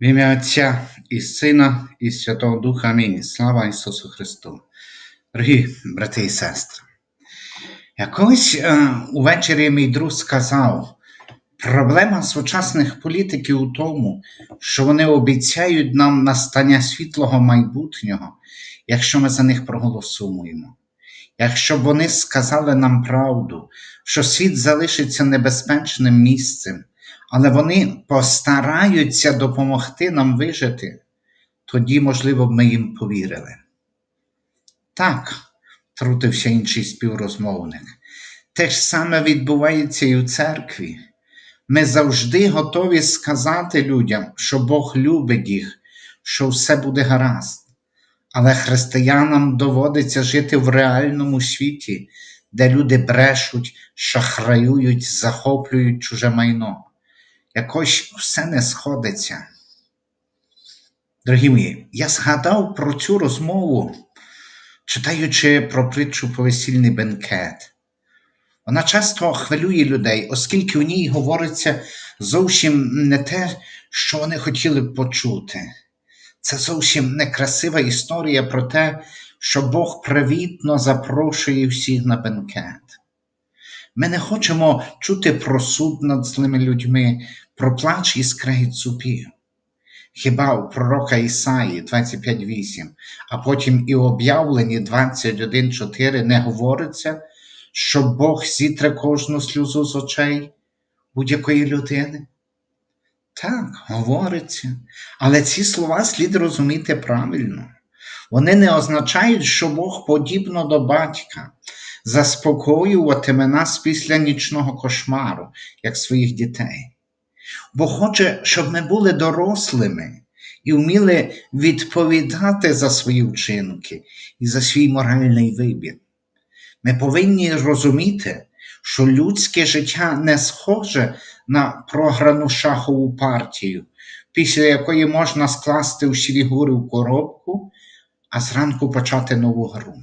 В ім'я Отця і Сина, і Святого Духа Амінь. Слава Ісусу Христу. Дорогі брати і сестри, якось е, увечері мій друг сказав, проблема сучасних політиків у тому, що вони обіцяють нам настання світлого майбутнього, якщо ми за них проголосуємо. Якщо б вони сказали нам правду, що світ залишиться небезпечним місцем, але вони постараються допомогти нам вижити, тоді, можливо, б ми їм повірили. Так, трутився інший співрозмовник, те ж саме відбувається і в церкві. Ми завжди готові сказати людям, що Бог любить їх, що все буде гаразд. Але християнам доводиться жити в реальному світі, де люди брешуть, шахраюють, захоплюють чуже майно. Якось все не сходиться. Дорогі мої, я згадав про цю розмову, читаючи про притчу про весільний бенкет. Вона часто хвилює людей, оскільки в ній говориться зовсім не те, що вони хотіли б почути. Це зовсім некрасива історія про те, що Бог привітно запрошує всіх на бенкет. Ми не хочемо чути про суд над злими людьми, про плач і скрегіт зубів. Хіба у пророка Ісаї 25.8, а потім і у об'явленні 21.4 не говориться, що Бог зітре кожну сльозу з очей будь-якої людини? Так, говориться, але ці слова слід розуміти правильно. Вони не означають, що Бог подібно до батька заспокоюватиме нас після нічного кошмару, як своїх дітей. Бо хоче, щоб ми були дорослими і вміли відповідати за свої вчинки і за свій моральний вибір. Ми повинні розуміти, що людське життя не схоже на програну шахову партію, після якої можна скласти всі фігури в коробку, а зранку почати нову гру.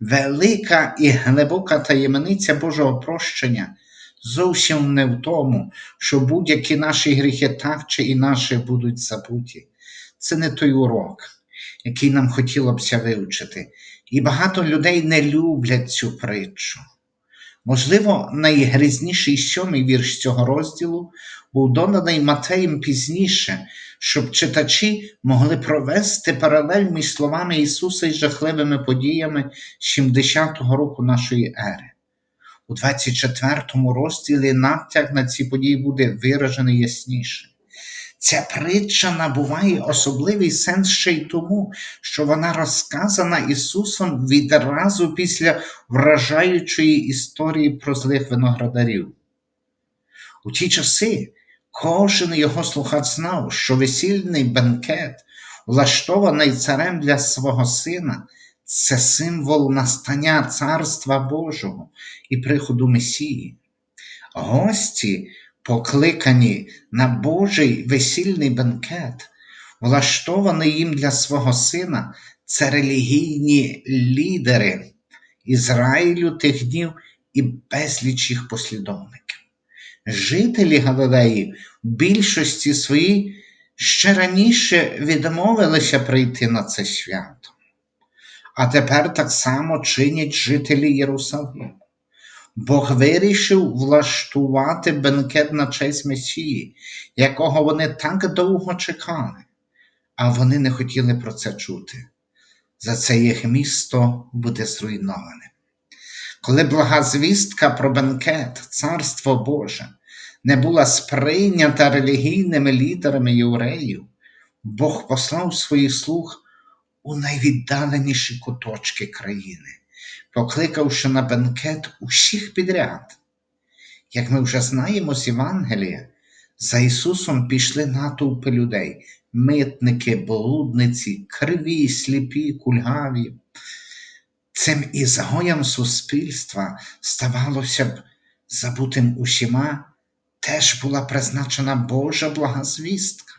Велика і глибока таємниця Божого прощення зовсім не в тому, що будь-які наші гріхи так чи інакше будуть забуті. Це не той урок, який нам хотілося б вивчити. І багато людей не люблять цю притчу. Можливо, найгрізніший сьомий вірш цього розділу був доданий Матеєм пізніше, щоб читачі могли провести паралель між словами Ісуса і жахливими подіями 70-го року нашої ери. У 24 му розділі натяк на ці події буде виражений ясніше. Ця притча набуває особливий сенс ще й тому, що вона розказана Ісусом відразу після вражаючої історії про злих виноградарів. У ті часи кожен його слухач знав, що весільний бенкет, влаштований царем для свого сина, це символ настання Царства Божого і приходу Месії. Гості покликані на Божий весільний бенкет, влаштований їм для свого сина, це релігійні лідери Ізраїлю тих днів і безліч їх послідовників. Жителі Галилеї в більшості своїй ще раніше відмовилися прийти на це свято. А тепер так само чинять жителі Єрусалиму. Бог вирішив влаштувати бенкет на честь Месії, якого вони так довго чекали, а вони не хотіли про це чути. За це їх місто буде зруйноване. Коли блага звістка про бенкет, Царство Боже, не була сприйнята релігійними лідерами євреїв, Бог послав своїх слуг у найвіддаленіші куточки країни покликавши на бенкет усіх підряд. Як ми вже знаємо з Євангелія, за Ісусом пішли натовпи людей, митники, блудниці, криві, сліпі, кульгаві. Цим ізгоям суспільства ставалося б забутим усіма, теж була призначена Божа благозвістка.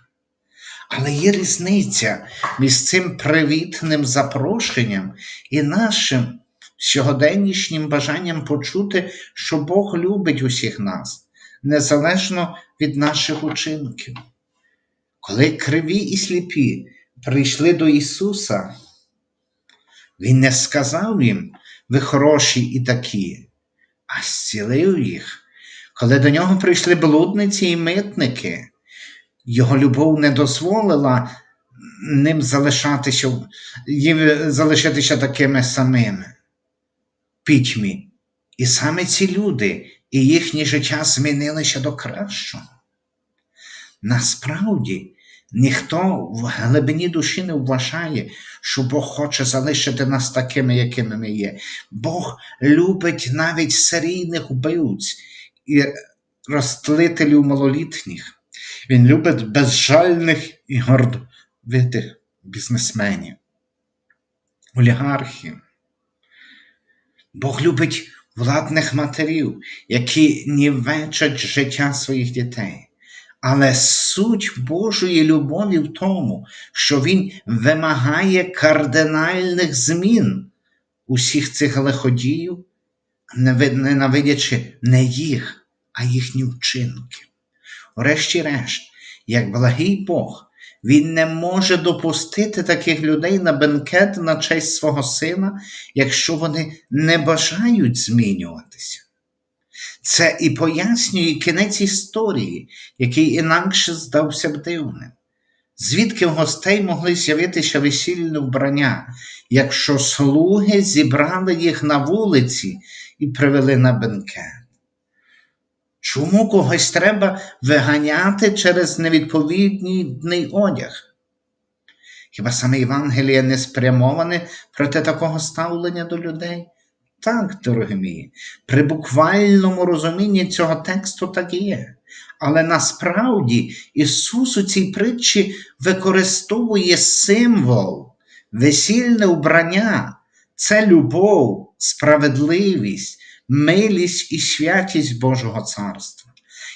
Але є різниця між цим привітним запрошенням і нашим сьогоденнішнім бажанням почути, що Бог любить усіх нас, незалежно від наших учинків. Коли криві і сліпі прийшли до Ісуса, Він не сказав їм, ви хороші і такі, а зцілив їх. Коли до нього прийшли блудниці і митники, його любов не дозволила ним залишатися, їм залишитися такими самими, пітьмі. І саме ці люди і їхнє життя змінилися до кращого. Насправді, ніхто в глибині душі не вважає, що Бог хоче залишити нас такими, якими ми є. Бог любить навіть серійних вбивць і розтлителів малолітніх. Він любить безжальних і гордовитих бізнесменів, олігархів. Бог любить владних матерів, які нівечать життя своїх дітей. Але суть Божої любові в тому, що Він вимагає кардинальних змін усіх цих лиходіїв, ненавидячи не їх, а їхні вчинки. Врешті-решт, як благий Бог, Він не може допустити таких людей на бенкет на честь свого сина, якщо вони не бажають змінюватися. Це і пояснює кінець історії, який інакше здався б дивним. Звідки в гостей могли з'явитися весільне вбрання, якщо слуги зібрали їх на вулиці і привели на бенкет? Чому когось треба виганяти через невідповідний одяг? Хіба саме Євангеліє не спрямоване проти такого ставлення до людей? Так, дорогі мої, при буквальному розумінні цього тексту так і є. Але насправді Ісус у цій притчі використовує символ, весільне вбрання, це любов, справедливість, милість і святість Божого Царства.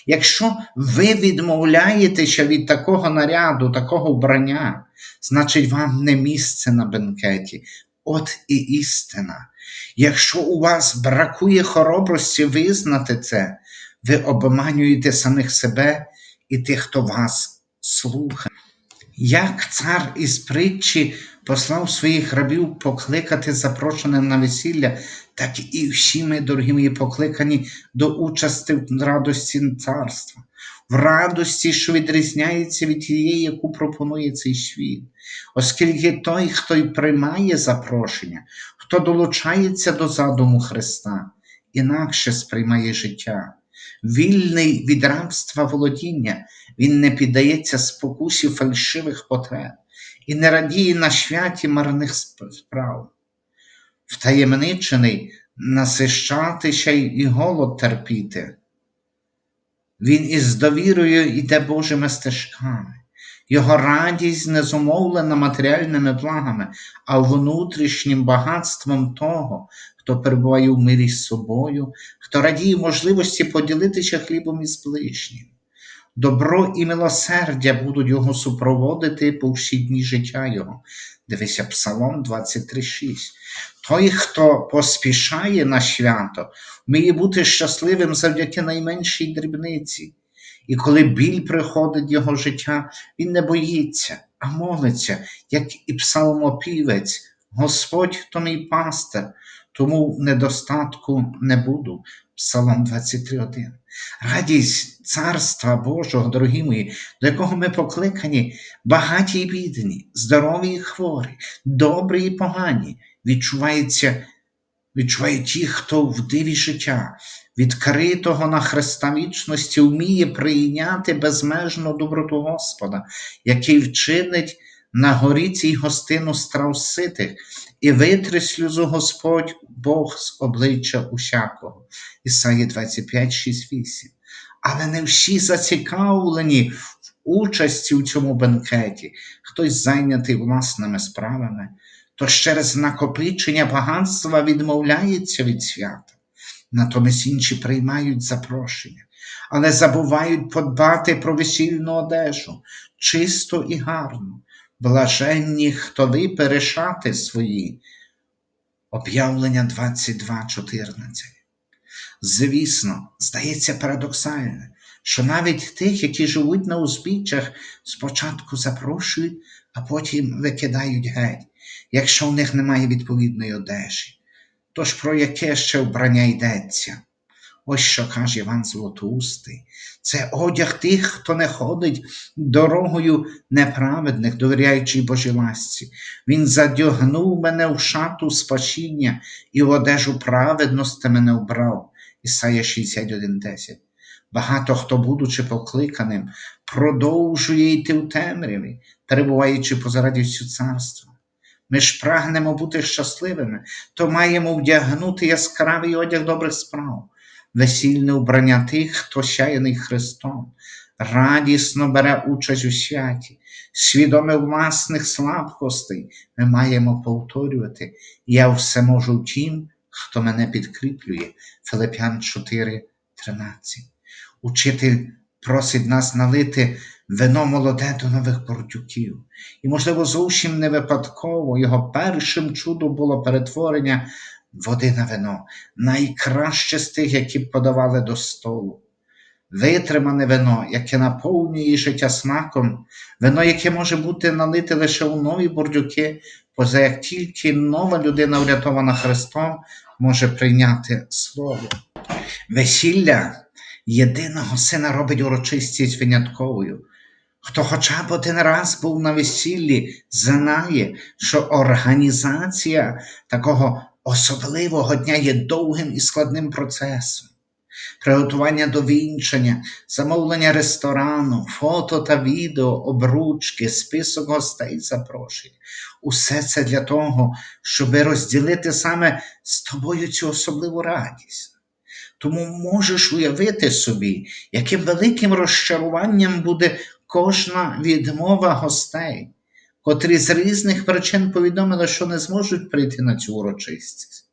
Якщо ви відмовляєтеся від такого наряду, такого вбрання, значить вам не місце на бенкеті. От і істина. Якщо у вас бракує хоробрості визнати це, ви обманюєте самих себе і тих, хто вас слухає. Як цар із притчі послав своїх рабів покликати запрошеним на весілля, так і всі ми, дорогі мої, покликані до участі в радості царства, в радості, що відрізняється від тієї, яку пропонує цей світ, оскільки той, хто приймає запрошення, хто долучається до задуму Христа, інакше сприймає життя. Вільний від рабства володіння, він не піддається спокусі фальшивих потреб і не радіє на святі марних справ. Втаємничений насищатися і голод терпіти. Він із довірою йде Божими стежками. Його радість не зумовлена матеріальними благами, а внутрішнім багатством того, хто перебуває в мирі з собою, хто радіє можливості поділитися хлібом із ближнім. Добро і милосердя будуть його супроводити по всі дні життя Його. Дивися Псалом 23,6. Той, хто поспішає на свято, вміє бути щасливим завдяки найменшій дрібниці. І коли біль приходить його життя, він не боїться, а молиться, як і псалмопівець, Господь то мій пастир, тому недостатку не буду. Псалом 23.1. Радість Царства Божого, дорогі мої, до якого ми покликані, багаті і бідні, здорові і хворі, добрі і погані, відчувається, відчувають ті, хто в диві життя, відкритого на Христа вічності, вміє прийняти безмежну доброту Господа, який вчинить на горі цій гостину страв ситих, і витри сльозу Господь Бог з обличчя усякого. Ісаї 25, 6, 8. Але не всі зацікавлені в участі у цьому бенкеті, хтось зайнятий власними справами, тож через накопичення багатства відмовляється від свята. Натомість інші приймають запрошення, але забувають подбати про весільну одежу, чисто і гарно, блаженні, хто ви перешати свої. Об'явлення 22.14. Звісно, здається парадоксальне, що навіть тих, які живуть на узбіччях, спочатку запрошують, а потім викидають геть, якщо в них немає відповідної одежі. Тож про яке ще вбрання йдеться? Ось що каже Іван Златоустий. Це одяг тих, хто не ходить дорогою неправедних, довіряючи Божій ласці. Він задягнув мене в шату спасіння і в одежу праведності мене вбрав. Ісая 61.10. Багато хто, будучи покликаним, продовжує йти в темряві, перебуваючи поза радістю царства. Ми ж прагнемо бути щасливими, то маємо вдягнути яскравий одяг добрих справ, весільне вбрання тих, хто сяяний Христом, радісно бере участь у святі, свідоме власних слабкостей, ми маємо повторювати Я все можу тім, хто мене підкріплює. Филип'ян 4, 13. Учитель просить нас налити вино молоде до нових бордюків. І, можливо, зовсім не випадково його першим чудом було перетворення води на вино, найкраще з тих, які подавали до столу. Витримане вино, яке наповнює життя смаком, вино, яке може бути налите лише у нові бордюки, поза як тільки нова людина, врятована Христом, може прийняти Слово. Весілля єдиного сина робить урочистість винятковою. Хто хоча б один раз був на весіллі, знає, що організація такого особливого дня є довгим і складним процесом. Приготування до вінчання, замовлення ресторану, фото та відео, обручки, список гостей запрошень. Усе це для того, щоб розділити саме з тобою цю особливу радість. Тому можеш уявити собі, яким великим розчаруванням буде кожна відмова гостей, котрі з різних причин повідомили, що не зможуть прийти на цю урочистість.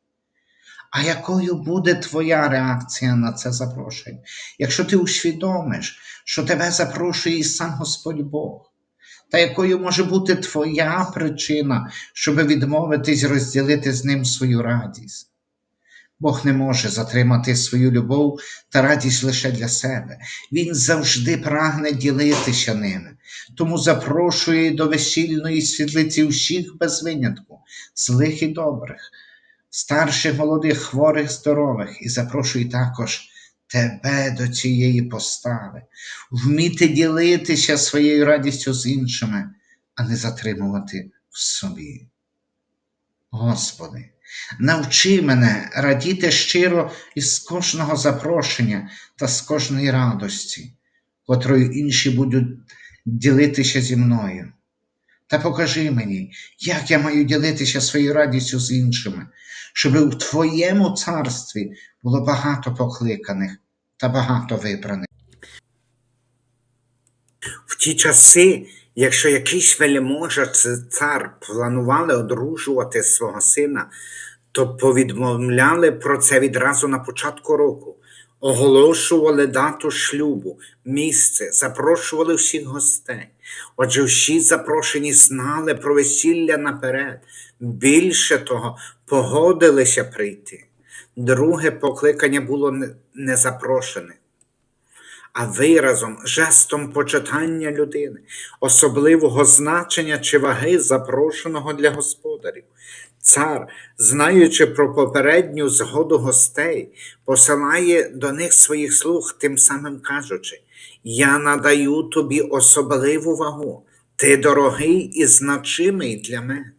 А якою буде твоя реакція на це запрошення, якщо ти усвідомиш, що тебе запрошує і сам Господь Бог? Та якою може бути твоя причина, щоб відмовитись розділити з ним свою радість? Бог не може затримати свою любов та радість лише для себе. Він завжди прагне ділитися ними, тому запрошує до весільної світлиці всіх без винятку, злих і добрих, старших, молодих, хворих, здорових, і запрошує також тебе до цієї постави, вміти ділитися своєю радістю з іншими, а не затримувати в собі. Господи, навчи мене радіти щиро із кожного запрошення та з кожної радості, котрою інші будуть ділитися зі мною. Та покажи мені, як я маю ділитися своєю радістю з іншими, щоб у Твоєму царстві було багато покликаних та багато вибраних. В ті часи, якщо якийсь вельможа чи цар планували одружувати свого сина, то повідмовляли про це відразу на початку року, оголошували дату шлюбу, місце, запрошували всіх гостей. Отже, всі запрошені знали про весілля наперед. Більше того, погодилися прийти. Друге покликання було не- незапрошене а виразом, жестом почитання людини, особливого значення чи ваги запрошеного для господарів. Цар, знаючи про попередню згоду гостей, посилає до них своїх слуг, тим самим кажучи: Я надаю тобі особливу вагу, ти дорогий і значимий для мене.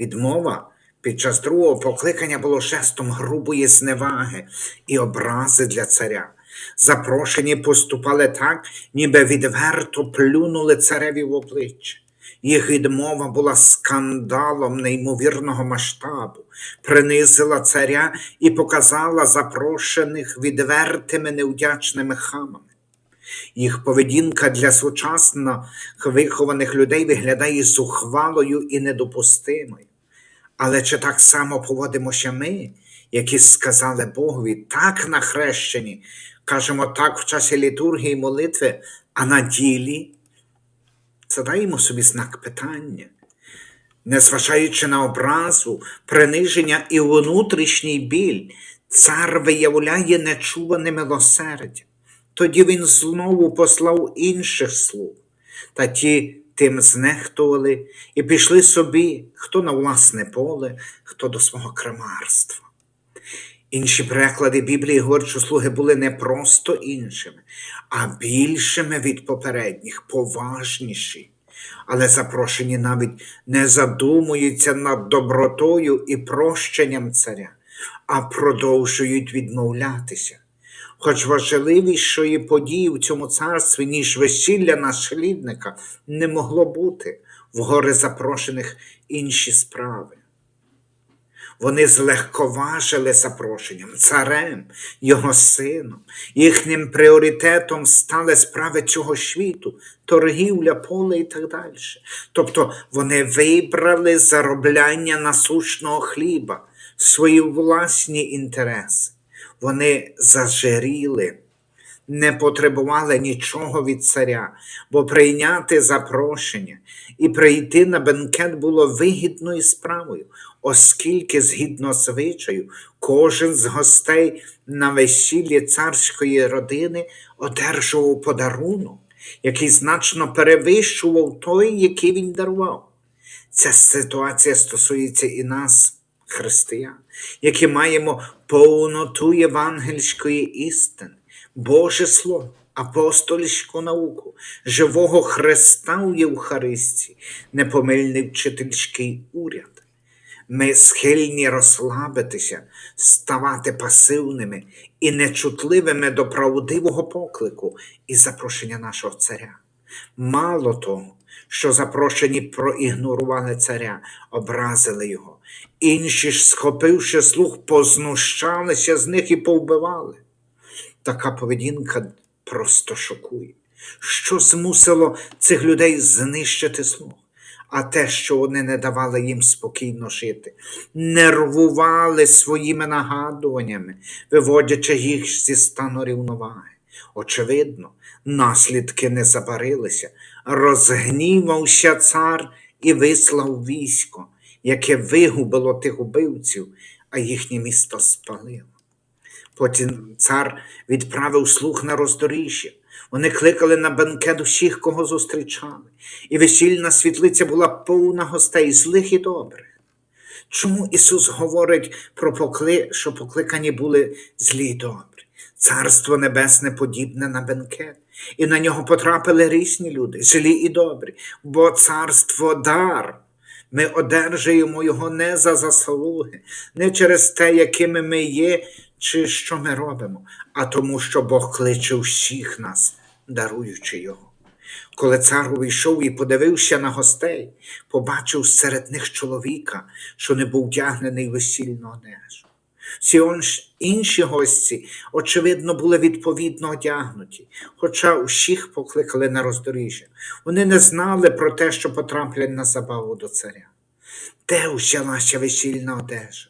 Відмова під час другого покликання було жестом грубої зневаги і образи для царя. Запрошені поступали так, ніби відверто плюнули цареві в обличчя. Їх відмова була скандалом неймовірного масштабу, принизила царя і показала запрошених відвертими невдячними хамами. Їх поведінка для сучасно вихованих людей виглядає зухвалою і недопустимою. Але чи так само поводимося ми, які сказали Богові так на хрещенні, кажемо так в часі літургії молитви, а на ділі задаємо собі знак питання. Незважаючи на образу, приниження і внутрішній біль, цар виявляє нечуване милосердя. Тоді він знову послав інших слуг, та ті тим знехтували і пішли собі, хто на власне поле, хто до свого крамарства. Інші переклади Біблії говорять, що слуги були не просто іншими, а більшими від попередніх, поважніші. Але запрошені навіть не задумуються над добротою і прощенням царя, а продовжують відмовлятися. Хоч важливішої події в цьому царстві, ніж весілля наслідника, не могло бути в горе запрошених інші справи. Вони злегковажили запрошенням, царем, його сином. Їхнім пріоритетом стали справи цього світу, торгівля, поле і так далі. Тобто вони вибрали заробляння насущного хліба, свої власні інтереси. Вони зажиріли, не потребували нічого від царя, бо прийняти запрошення і прийти на бенкет було вигідною справою, оскільки, згідно звичаю, кожен з гостей на весіллі царської родини одержував подарунок, який значно перевищував той, який він дарував. Ця ситуація стосується і нас, християн, які маємо повноту євангельської істини, Боже Слово, апостольську науку, живого Христа у Євхаристії, непомильний вчительський уряд. Ми схильні розслабитися, ставати пасивними і нечутливими до правдивого поклику і запрошення нашого царя. Мало того, що запрошені проігнорували царя, образили його. Інші ж, схопивши слух, познущалися з них і повбивали. Така поведінка просто шокує. Що змусило цих людей знищити слух? А те, що вони не давали їм спокійно жити, нервували своїми нагадуваннями, виводячи їх зі стану рівноваги. Очевидно, наслідки не забарилися. Розгнівався цар і вислав військо, яке вигубило тих убивців, а їхнє місто спалило. Потім цар відправив слуг на роздоріжжя. Вони кликали на бенкет усіх, кого зустрічали, і весільна світлиця була повна гостей, злих і добрих. Чому Ісус говорить про покли, що покликані були злі й добрі? Царство Небесне подібне на бенкет, і на нього потрапили різні люди, злі і добрі, бо царство дар. Ми одержуємо його не за заслуги, не через те, якими ми є чи що ми робимо, а тому, що Бог кличе всіх нас, даруючи його. Коли цар увійшов і подивився на гостей, побачив серед них чоловіка, що не був вдягнений весільну одежу. Всі інші гості, очевидно, були відповідно одягнуті, хоча усіх покликали на роздоріжжя. Вони не знали про те, що потраплять на забаву до царя. Де взялася весільна одежа?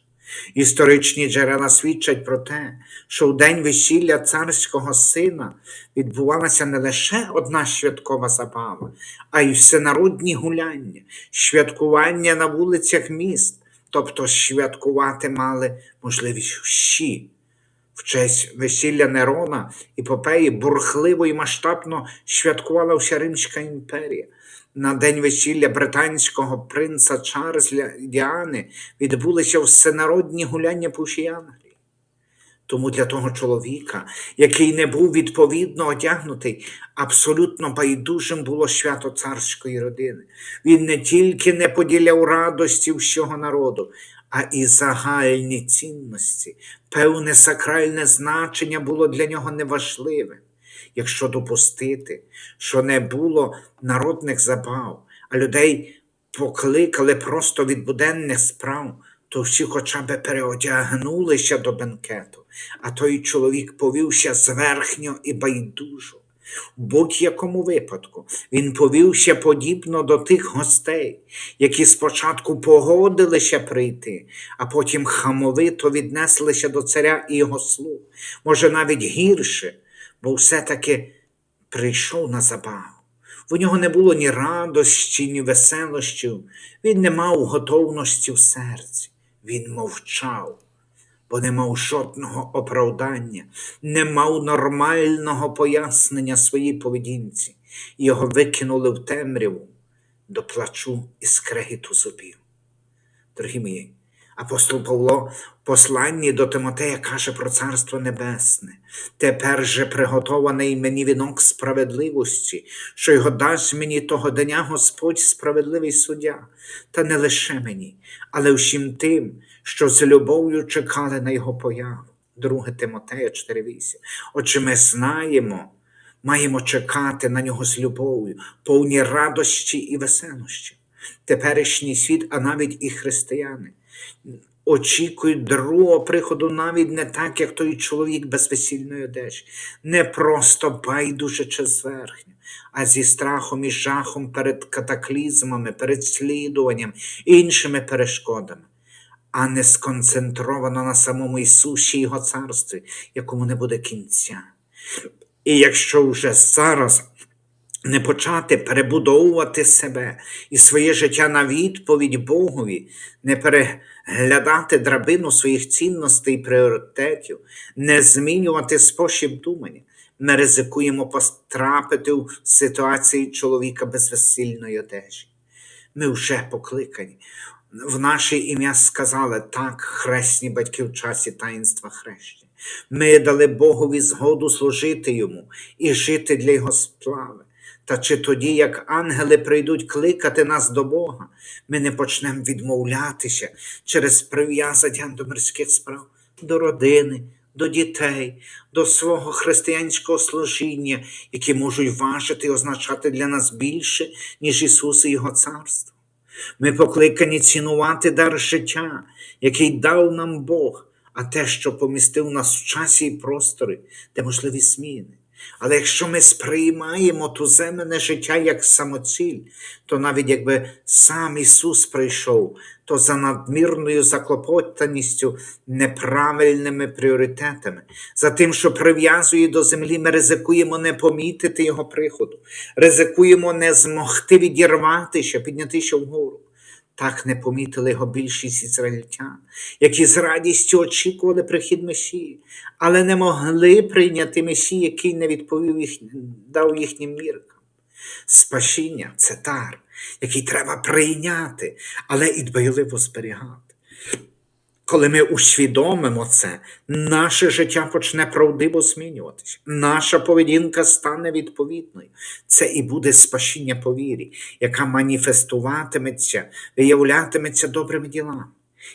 Історичні джерела свідчать про те, що в день весілля царського сина відбувалася не лише одна святкова забава, а й всенародні гуляння, святкування на вулицях міст, тобто святкувати мали можливість всі. В честь весілля Нерона і Попеї бурхливо і масштабно святкувала вся Римська імперія. На день весілля британського принца Чарльза Діани відбулися всенародні гуляння по Англії. Тому для того чоловіка, який не був відповідно одягнутий, абсолютно байдужим було свято царської родини. Він не тільки не поділяв радості всього народу, а і загальні цінності, певне сакральне значення було для нього неважливим. Якщо допустити, що не було народних забав, а людей покликали просто від буденних справ, то всі хоча б переодягнулися до бенкету, а той чоловік повівся зверхньо і байдужо. В будь-якому випадку він повівся подібно до тих гостей, які спочатку погодилися прийти, а потім хамовито віднеслися до царя і його слуг, може навіть гірше, бо все-таки прийшов на забаву. В нього не було ні радості, ні веселощів, він не мав готовності в серці, він мовчав. бо не мав жодного оправдання, не мав нормального пояснення своїй поведінці. Його викинули в темряву до плачу і скрегіту зубів. Дорогі мої, апостол Павло в посланні до Тимотея каже про Царство Небесне. Тепер же приготований мені вінок справедливості, що його дасть мені того дня Господь справедливий суддя, та не лише мені, але всім тим, що з любов'ю чекали на його появу. 2 Тимотея 4.8. Отже, ми знаємо, маємо чекати на нього з любов'ю, повні радості і веселощі. Теперішній світ, а навіть і християни, очікують другого приходу навіть не так, як той чоловік без весільної одежі, не просто байдуже чи зверхньо, а зі страхом і жахом перед катаклізмами, переслідуванням і іншими перешкодами, а не сконцентровано на самому Ісусі Його царстві, якому не буде кінця. І якщо вже зараз не почати перебудовувати себе і своє життя на відповідь Богові, не переглядати драбину своїх цінностей і пріоритетів, не змінювати спосіб думання, ми ризикуємо потрапити в ситуації чоловіка без весільної одежі. Ми вже покликані. В наше ім'я сказали так, хресні батьки в часі таїнства хрещення. Ми дали Богові згоду служити йому і жити для Його сплави. Та чи тоді, як ангели прийдуть кликати нас до Бога, ми не почнемо відмовлятися через прив'язання до мирських справ, до родини, до дітей, до свого християнського служіння, які можуть важити і означати для нас більше, ніж Ісус і Його царство. Ми покликані цінувати дар життя, який дав нам Бог, а те, що помістив нас в часі і просторі, де можливі зміни. Але якщо ми сприймаємо туземне життя як самоціль, то навіть якби сам Ісус прийшов, то за надмірною заклопотаністю, неправильними пріоритетами, за тим, що прив'язує до землі, ми ризикуємо не помітити Його приходу, ризикуємо не змогти відірватися, піднятися вгору. Так не помітили його більшість ізраїльтян, які з радістю очікували прихід Месії, але не могли прийняти Месію, який не відповів їх, дав їхнім міркам. Спасіння це дар, який треба прийняти, але і дбайливо зберігати. Коли ми усвідомимо це, наше життя почне правдиво змінюватися, наша поведінка стане відповідною. Це і буде спасіння по вірі, яка маніфестуватиметься, виявлятиметься добрими ділами.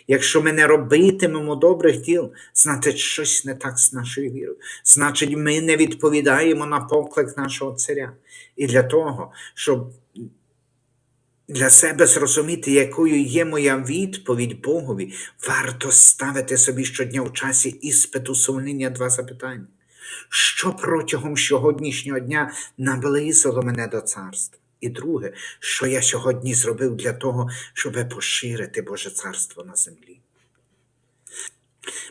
Якщо ми не робитимемо добрих діл, значить щось не так з нашою вірою. Значить, ми не відповідаємо на поклик нашого царя. І для того, щоб для себе зрозуміти, якою є моя відповідь Богові, варто ставити собі щодня в часі іспиту сумління два запитання. Що протягом сьогоднішнього дня наблизило мене до царства? І друге, що я сьогодні зробив для того, щоб поширити Боже царство на землі?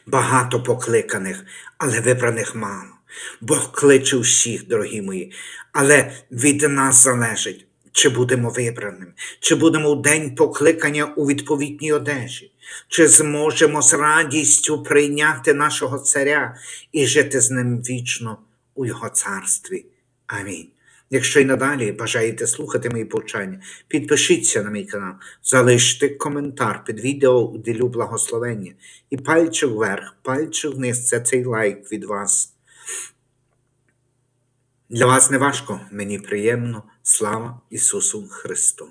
Багато покликаних, але вибраних мало. Бог кличе всіх, дорогі мої, але від нас залежить, чи будемо вибраними, чи будемо в день покликання у відповідній одежі, чи зможемо з радістю прийняти нашого царя і жити з ним вічно у Його царстві. Амінь. Якщо й надалі бажаєте слухати мої повчання, підпишіться на мій канал, залиште коментар під відео, ділю благословення. І пальчик вверх, пальчик вниз це цей лайк від вас. Для вас не важко, мені приємно. Слава Ісусу Христу!